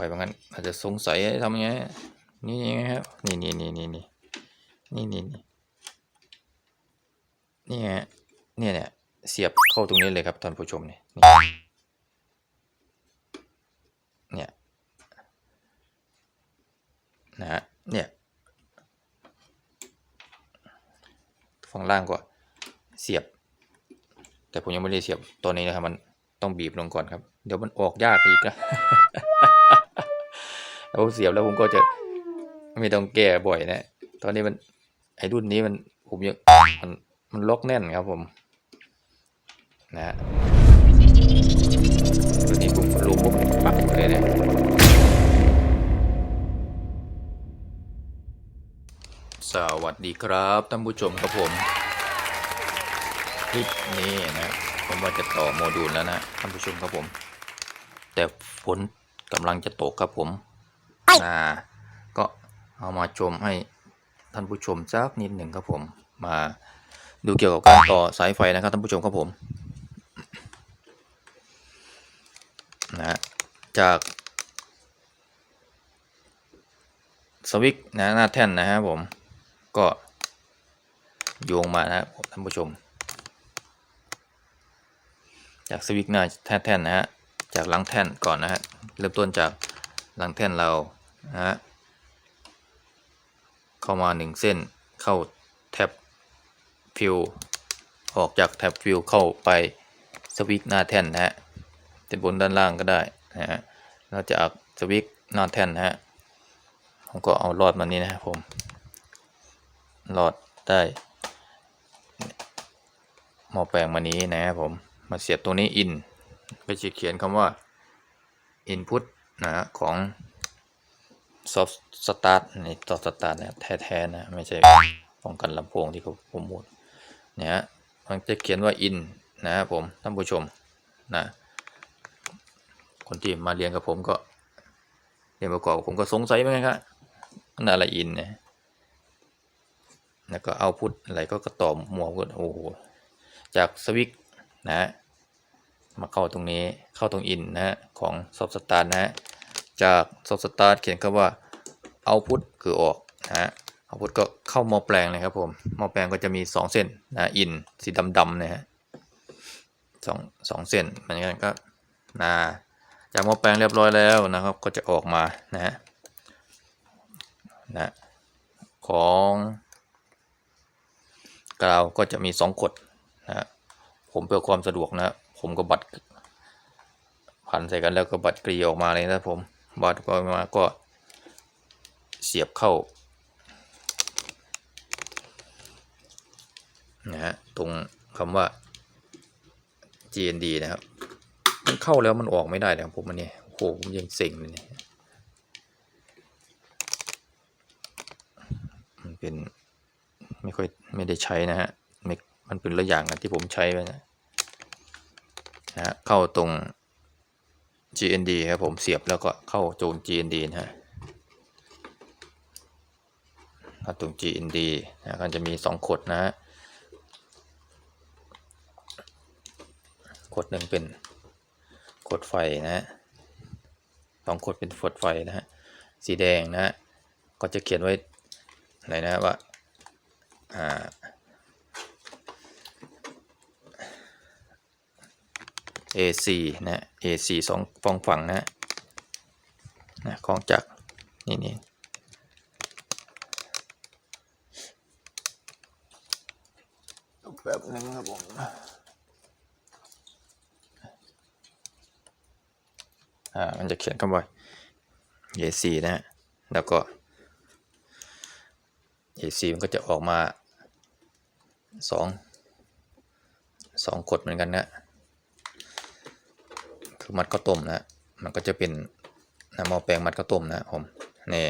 ไฟบางั้น อาจจะสงสัยทำยังไงนี่ยังไงครับนี่นี่นี่นี่นี่นี่นี่นี่นี่ฮะเนี่ยเนี่ยเสียบเข้าตรงนี้เลยครับท่านผู้ชมเนี่นี่เนี่ยนะฮะเนี่ยฝั่งล่างก็เสียบ แต่ผมยังไม่ได้เสียบตัวนี้นะครับมันต้องบีบลงก่อนครับ เดี๋ยวมันออกยากอีกนะ แล้วผมเสียบแล้วผมก็จะไม่ต้องแก้บ่อยนะ ตอนนี้มันไอ้รุ่นนี้มันผมยังมันมันล็อกแน่นครับผม นะฮะรุ่นนี้ปุ๊บรูปุ๊บปักเลยเนี่ยสวัสดีครับท่านผู้ชมครับผมคลิปนี้นะผมว่าจะต่อโมดูลแล้วนะท่านผู้ชมครับผม แต่ฝนกำลังจะตกครับผม อ่าก็เอามาชมให้ท่านผู้ชมสักนิดหนึ่งครับผม มาดูเกี่ยวกับการต่อสายไฟนะครับท่านผู้ชมครับผมนะจากสวิกนะหน้าแท่นนะครับผมก็โยงมานะครับท่านผู้ชม จากสวิกหน้าแท่นนะฮะจากหลังแท่นก่อนนะฮะเริ่มต้นจากหลังแท่นเรา นะฮะเข้ามาหนึ่งเส้นเข้าแท็บฟิวออกจากแท็บฟิวเข้าไปสวิกหน้าแท่นนะฮะจะบนด้านล่างก็ได้นะฮะเราจะอักสวิกหน้าแท่นนะฮะผมก็เอาลอดมานี้นะครับผมลอดได้หม้อแปลงมานี้นะครับผมมาเสียบตรงนี้ in ก็จะเขียนคำว่า input นะฮะ ของ soft start ใน soft start นะแท้ๆนะไม่ใช่ป้องกันลำโพงที่เขาผมพูดเนี่ยฮะมันจะเขียนว่า in นะครับผมท่านผู้ชมนะคนที่มาเรียนกับผมก็เรียนประกอบผมก็สงสัยเหมือนกันครับมันอะไร in เนี่ยแล้วก็เอาพุทอะไรก็กระต่อมัวกก็โอ้โหจากสวิกนะฮะมาเข้าตรงนี้เข้าตรงอินนะฮะของซอฟสตาร์นะฮะ จากซอฟต์สตาร์ทเขียนคำว่าเอาพุทคือออกนะฮะเอาพุทก็เข้าหม้อแปลงเลยครับผมหม้อแปลงก็จะมี 2 เส้นนะอินสีดำๆนะฮะสองสองเส้นเหมือนกันก็นะจากหม้อแปลงเรียบร้อยแล้วนะครับ ก็จะออกมานะฮะนะของกราวก็จะมี 2 กดนะผมเพื่อความสะดวกนะผมก็บัดพันใส่กันแล้วก็บัดกรีออกมาเลยนะผม บัดก็มาก็เสียบเข้านะฮะตรงคำว่า GND นะครับ มันเข้าแล้วมันออกไม่ได้เลยครับผมอันนี้โอ้โหผมยังเซ็งเลยเนี่ยมันเป็นไม่ค่อยไม่ได้ใช้นะฮะมันเป็นละอย่างนะที่ผมใช้ไปนะนะฮะเข้าตรง GND ครับผมเสียบแล้วก็เข้าโจน GND นะฮะเข้าตรง GND นะก็จะมี 2 ขดนะฮะขดหนึ่งเป็นขดไฟนะฮะสองขดเป็นขดไฟนะฮะสีแดงนะฮะก็จะเขียนไว้ไหนนะว่าอ่า AC นะ AC สองฟองฝั่งนะนะของจากนี่นี่แบบนึงครับผมอ่ามันจะเขียนคำว่า AC นะฮะแล้วก็ AC มันก็จะออกมาสองสองกดเหมือนกันนะ คือมัดข้าวต้มนะมันก็จะเป็นน้ำหม้อแปลงมัดข้าวต้มนะผมนี่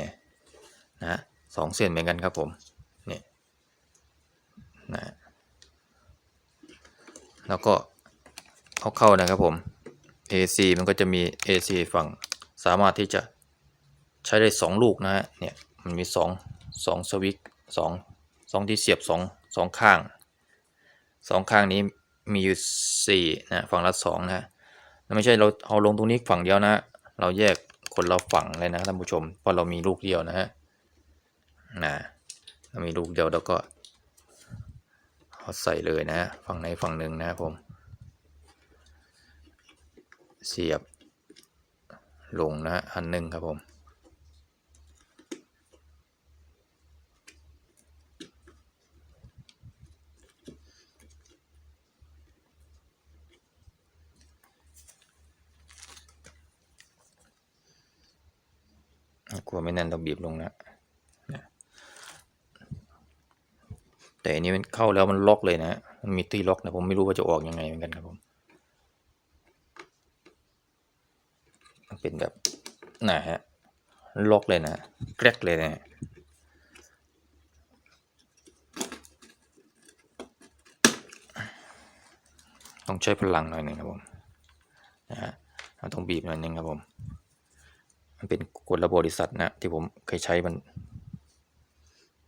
นะสองเส้นเหมือนกันครับผมนี่นะแล้วก็เอาเข้านะครับผม AC มันก็จะมี AC ฝั่งสามารถที่จะใช้ได้สองลูกนะฮะเนี่ยมันมีสองสองสวิตช์สองสองที่เสียบสองสองข้างสองข้างนี้มีอยู่สี่นะฝั่งละสองนะ ไม่ใช่เราเอาลงตรงนี้ฝั่งเดียวนะ เราแยกคนเราฝั่งเลยนะท่านผู้ชมเพราะเรามีลูกเดียวนะฮะนะเรามีลูกเดียวแล้วก็เอาใส่เลยนะ ฝั่งไหนฝั่งหนึ่งนะครับผม เสียบลงนะอันหนึ่งครับผม กลัวไม่แน่นต้องบีบลงนะนะแต่อันนี้มันเข้าแล้วมันล็อกเลยนะมันมีตีล็อกนะผมไม่รู้ว่าจะออกยังไงเหมือนกันครับผมมันเป็นแบบนะฮะล็อกเลยนะแกรกเลยนะต้องใช้พลังหน่อยหนึ่งครับผมนะฮะเราต้องบีบหน่อยหนึ่งครับผม มันเป็นกฎระบบริษัทนะที่ผมเคยใช้มัน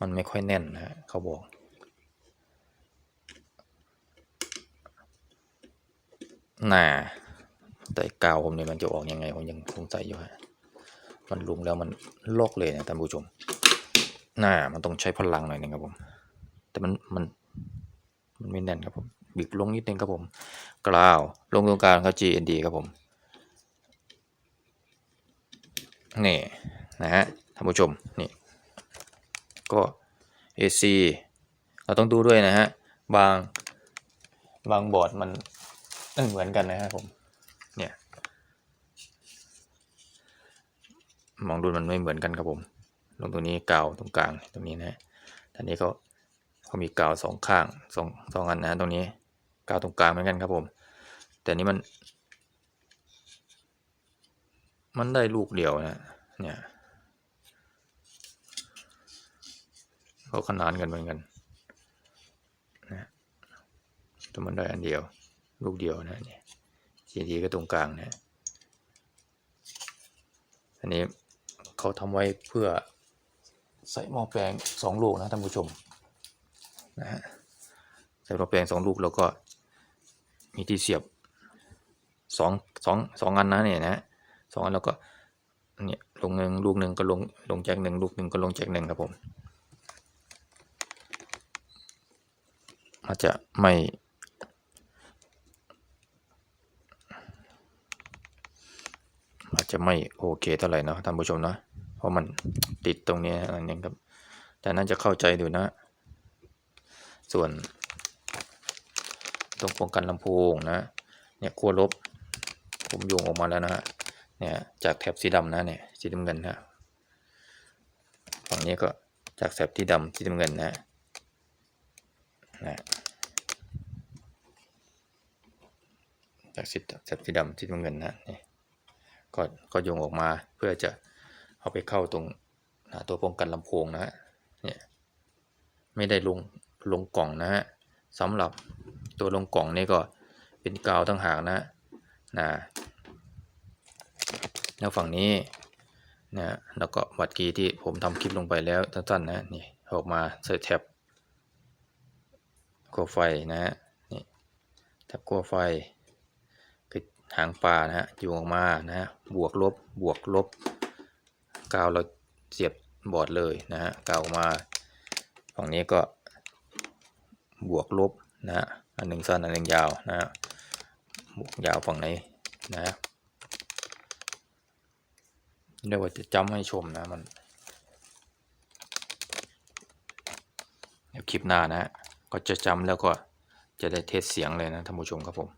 มันไม่ค่อยแน่นนะฮะเขาบอก น่าแต่กาวผมเนี่ยมันจะออกยังไงผมยังสงสัยอยู่ฮะมันลุงแล้วมันลอกเลยนะท่านผู้ชม น่ามันต้องใช้พลังหน่อยหนึงครับผม แต่มันมันมันไม่แน่นครับผมบีบลงนิดนึงครับผม กล่าวลงตรงกลางครับ GND ครับผม นี่นะฮะท่านผู้ชมนี่ก็ AC เราต้องดูด้วยนะฮะบางบางบอร์ดมันไม่เหมือนกันนะฮะผมเนี่ยมองดูมันไม่เหมือนกันครับผมลงตรงนี้กาวตรงกลางตรงนี้นะฮะทีนี้ก็เขามีกาวสองข้างสองสองอันนะตรงนี้กาวตรงกลางเหมือนกันครับผม แต่นี้มัน มันได้ลูกเดียวนะ เนี่ยเขาขนานกันเหมือนกันนะแต่มันได้อันเดียว ลูกเดียวนะเนี่ยสีดีก็ตรงกลางนะอันนี้เขาทำไว้เพื่อใส่หม้อแปลงสองลูกนะท่านผู้ชมนะฮะใส่หม้อแปลงสองลูกแล้วก็มีที่เสียบสองสองสองอันนะเนี่ยนะ สองอันแล้วก็เนี่ยลงหนึ่งลูกหนึ่งก็ลงลงแจ็คหนึ่งลูกหนึ่งก็ลงแจ็คหนึ่งครับผมอาจจะไม่อาจจะไม่โอเคเท่าไหร่นะท่านผู้ชมนะเพราะมันติดตรงนี้อะไรนี้ครับ แต่น่าจะเข้าใจดูนะ ส่วนตรงป้องกันลำโพงนะ เนี่ยขั้วลบ ผมโยงออกมาแล้วนะฮะ เนี่ยจากแถบสีดำนะเนี่ยสีน้ำเงินนะฝั่งนี้ก็จากแถบที่ดำสีน้ำเงินนะนะจากสีแถบสีดำสีน้ำเงินนะนี่ก็ก็โยงออกมาเพื่อจะเอาไปเข้าตรงนะตัวป้องกันลำโพงนะฮะเนี่ยไม่ได้ลงลงกล่องนะฮะสำหรับตัวลงกล่องนี่ก็เป็นกาวตั้งหากนะนะ แล้วฝั่งนี้นะแล้วก็วัดกีที่ผมทำคลิปลงไปแล้วสั้นๆนะนี่ออกมาใส่แท็บกัวไฟนะฮะนี่แท็บกัวไฟคือหางปลานะฮะอยู่ออกมานะฮะบวกลบบวกลบกาวเราเสียบบอร์ดเลยนะฮะกาวออกมา ฝั่งนี้ก็บวกลบนะฮะอันหนึ่งสั้นอันหนึ่งยาวนะฮะบวกยาวฝั่งไหนนะฮะ เรียวจะจำให้ชมนะมันเดี๋ยวคลิปหน้านะ ก็จะจำแล้วก็จะได้เทสเสียงเลยนะท่านผู้ชมครับผม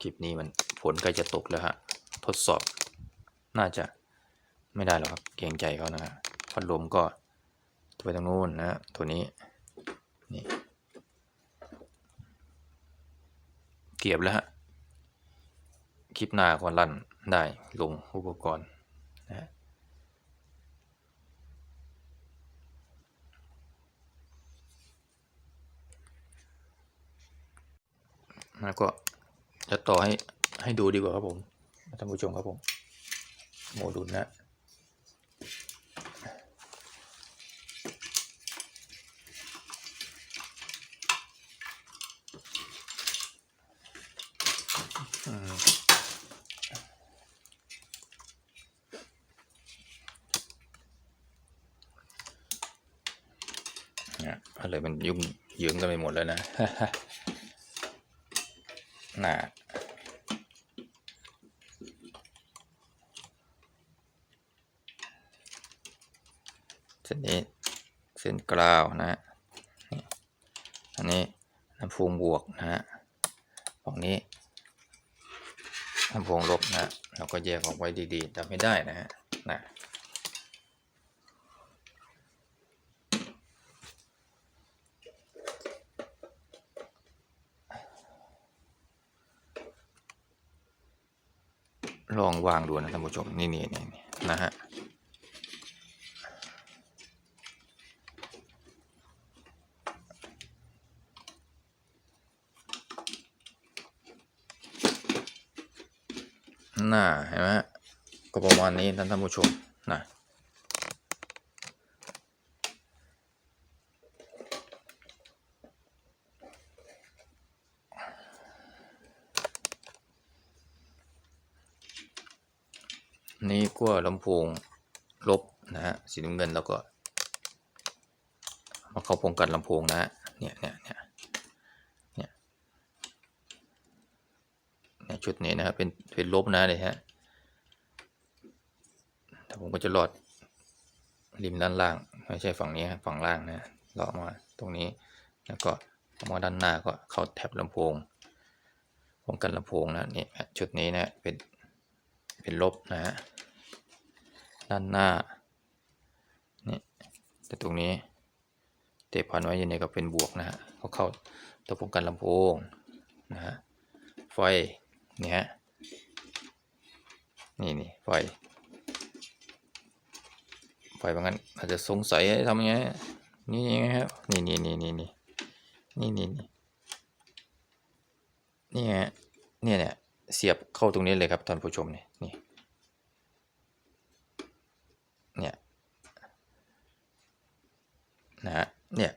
คลิปนี้มันฝนใกล้จะตกแล้วฮะ ทดสอบน่าจะไม่ได้หรอกครับ เกรงใจเขานะฮะพัดลมก็ไปตรงนู้นนะ ตัวนี้ นี่ เกียบแล้วฮะ คลิปหน้าก็ลั่น ได้ลงอุปกรณ์นะฮะแล้วก็จะต่อให้ให้ดูดีกว่าครับผมท่านผู้ชมครับผมโมดูลนะ อืม อะไรมันยุ่งเหยิงกันไปหมดแล้วนะน่ะเส้นนี้เส้นกราวนะฮะอันนี้น้ำโพงบวกนะฮะฝั่งนี้น้ำโพงลบนะฮะเราก็แยกออกไว้ดีๆจำไม่ได้นะฮะนะ ลองวางดูนะท่านผู้ชมนี่นี่นี่นะฮะน่าเห็นไหมก็ประมาณนี้ท่านท่านผู้ชมนะ นี่ก็ลำโพงลบนะฮะสีน้ำเงินแล้วก็ มาเข้าโพงกันลำโพงนะเนี่ยเนี่ยเนี่ยเนี่ยชุดนี้นะครับเป็นเป็นลบนะเลยฮะแต่ผมก็จะหลอดริมด้านล่าง ไม่ใช่ฝั่งนี้ฝั่งล่างนะเลาะมาตรงนี้ แล้วก็ออกมาด้านหน้าก็เข้าแท็บลำโพงป้องกันลำโพงนะนี่ฮะชุดนี้นะเป็นเป็นลบนะฮะ ด้านหน้านี่แต่ตรงนี้เตะพันไว้ยังไงก็เป็นบวกนะฮะเขาเข้าตัวป้องกันลำโพงนะฮะไฟนี่ฮะนี่นี่ไฟไฟบางงั้นอาจจะสงสัยทำยังไงนี่ยังไงครับนี่นี่นี่นี่นี่นี่นี่นี่นี่ฮะเนี่ยเนี่ยเสียบเข้าตรงนี้เลยครับท่านผู้ชมนี่นี่เนี่ย นะฮะเนี่ย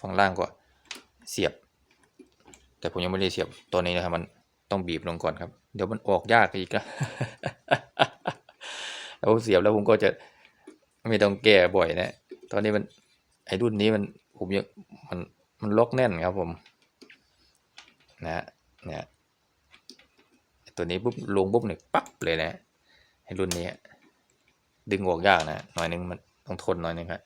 ฝั่งล่างก็เสียบ แต่ผมยังไม่ได้เสียบตัวนี้นะครับมันต้องบีบลงก่อนครับ เดี๋ยวมันออกยากอีกนะแล้วผมเสียบแล้วผมก็จะไม่ต้องแก้บ่อยนะ ตอนนี้มันไอ้รุ่นนี้มันผมยังมันมันล็อกแน่นครับผม นะฮะเนี่ยตัวนี้ปุ๊บลงปุ๊บเนี่ยปั๊บเลยนะไอ้รุ่นนี้ ดึงออกยากนะหน่อยนึงมันต้องทนหน่อยนึงครับ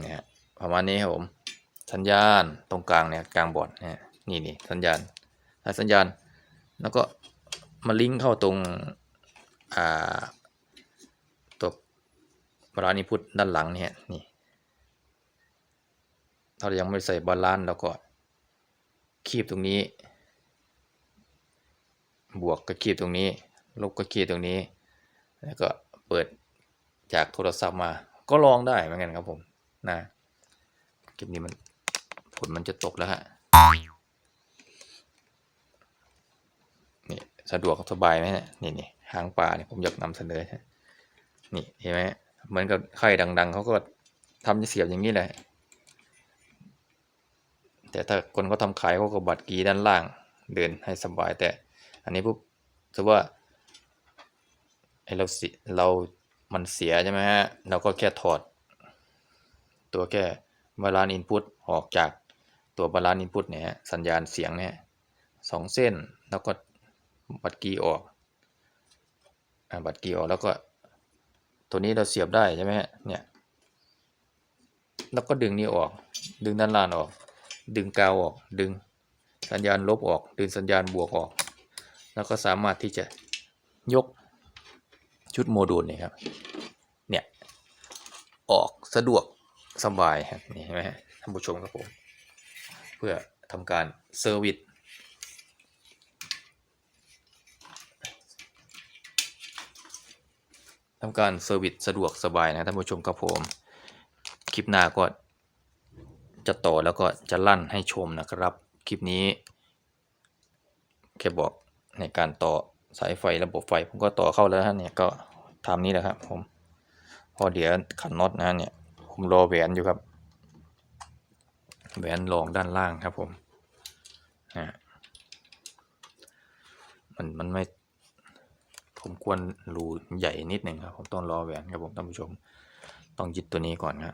เนี่ยประมาณนี้ครับผม สัญญาณตรงกลางเนี่ยกลางบอร์ดเนี่ยนี่นี่สัญญาณถ้าสัญญาณ แล้วก็มาลิงก์เข้าตรงอ่าตัวบาลานิพุตด้านหลังเนี่ยนี่ถ้าเรายังไม่ใส่บาลานซ์แล้วก็คีบตรงนี้ บวกก็คีบตรงนี้ ลบก็คีบตรงนี้ แล้วก็เปิดจากโทรศัพท์มา ก็ลองได้เหมือนกันครับผมนะคลิปนี้มันผลมันจะตกแล้วฮะนี่สะดวกสบายไหมเนี่ยนี่นี่หางปลาเนี่ยผมอยากนำเสนอนี่เห็นไหมเหมือนกับไข่ดัง ๆเขาก็ทำเสียบอย่างนี้แหละแต่ถ้าคนเขาทำขายเขาก็บัดกีด้านล่างเดินให้สบายแต่ อันนี้ปุ๊บถือว่า เราสิเรามันเสียใช่ไหมฮะ เราก็แค่ถอด ตัวแค่บาลานอินพุตออกจากตัวบาลานอินพุตเนี่ยสัญญาณเสียงเนี่ยสองเส้นแล้วก็บัดกีออกอ่าบัดกีออกแล้วก็ ตัวนี้เราเสียบได้ใช่ไหมฮะเนี่ยแล้วก็ดึงนี่ออก ดึงด้านล่างออก ดึงกาวออก ดึงสัญญาณลบออก ดึงสัญญาณบวกออก แล้วก็สามารถที่จะยก ชุดโมดูลเนี่ยครับเนี่ยออกสะดวกสบายครับนี่เห็นไหมท่านผู้ชมครับผม เพื่อทำการเซอร์วิสทำการเซอร์วิสสะดวกสบายนะท่านผู้ชมครับผม คลิปหน้าก็จะต่อแล้วก็จะลั่นให้ชมนะครับ คลิปนี้แค่บอกในการต่อ สายไฟระบบไฟผมก็ต่อเข้าแล้วฮะเนี่ยก็ทำนี้แหละครับผมพอเดี๋ยวขันน็อตนะเนี่ยผมรอแหวนอยู่ครับ แหวนรองด้านล่างครับผมนะมันมันไม่ ผมควรรูใหญ่นิดหนึ่งครับผมต้องรอแหวนครับผมท่านผู้ชม ต้องยึดตัวนี้ก่อนคร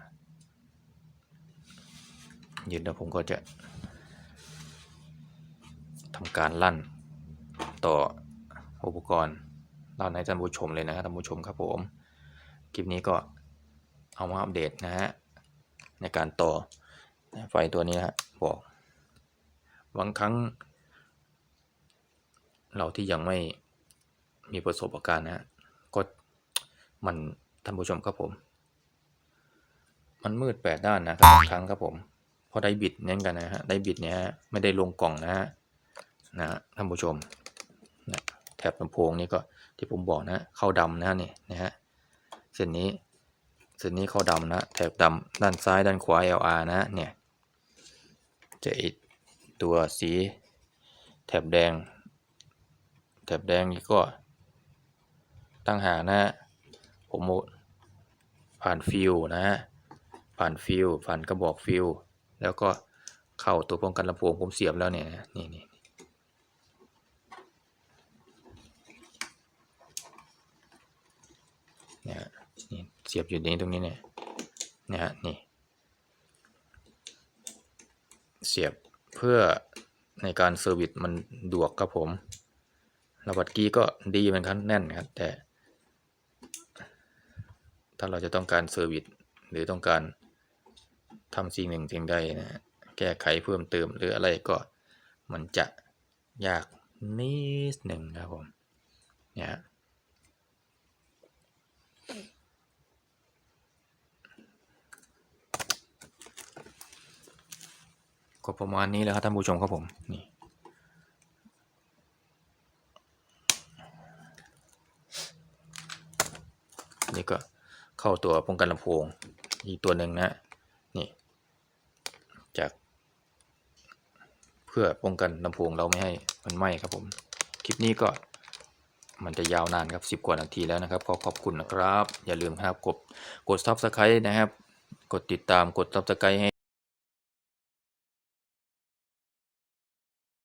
ยึดแล้วผมก็จะทำการลั่นต่อ อุปกรณ์เล่าให้ท่านผู้ชมเลยนะครับท่านผู้ชมครับผมคลิปนี้ก็เอามาอัปเดตนะฮะในการต่อไฟตัวนี้ฮะบอกบางครั้ง เราที่ยังไม่มีประสบการณ์นะฮะก็มันท่านผู้ชมครับผม มันมืดแปดด้านนะครับบางครั้งครับผมพราะได้บิดเน้นกันนะฮะได้บิดเนี้ยไม่ได้ลงกล่องนะฮะนะฮะท่านผู้ชม แถบลำโพงนี่ก็ที่ผมบอกนะเข้าดำนะนี่นะฮะเส้นนี้เส้นนี้เข้าดำนะแถบดำด้านซ้ายด้านขวา LR นะเนี่ยจะอีกตัวสีแถบแดง แถบแดงนี่ก็ตั้งหานะฮะผมโมผ่านฟิวนะฮะผ่านฟิวผ่านกระบอกฟิวแล้วก็เข้าตัวป้องกันลำโพงผมเสียบแล้วเนี่ยนะนี่ นี่เนี่ยฮะนี่เสียบอยู่นี้ตรงนี้เนี่ยนะฮะนี่เสียบเพื่อในการเซอร์วิสมันดวกครับผมระบัดกี้ก็ดีเหมือนกันแน่นครับ แต่ ถ้าเราจะต้องการเซอร์วิสหรือต้องการทำสิ่งหนึ่งสิ่งใดนะแก้ไขเพิ่มเติมหรืออะไรก็มันจะยากนิดหนึ่งครับผมเนี่ย ก็ประมาณนี้แหล้วครับท่านผู้ชมครับผมนี่นี่ก็เข้าตัวป้องกันลำโพงอีกตัวหนึ่งนะนี่จากเพื่อป้องกันลำโพงเราไม่ให้มันไหม้ครับผมคลิปนี้ก็มันจะยาวนานครับ 10 กว่านาทีแล้วนะครับ ขอขอบคุณนะครับ อย่าลืมครับกดกด subscribe นะครับ กดติดตามกด subscribe ให้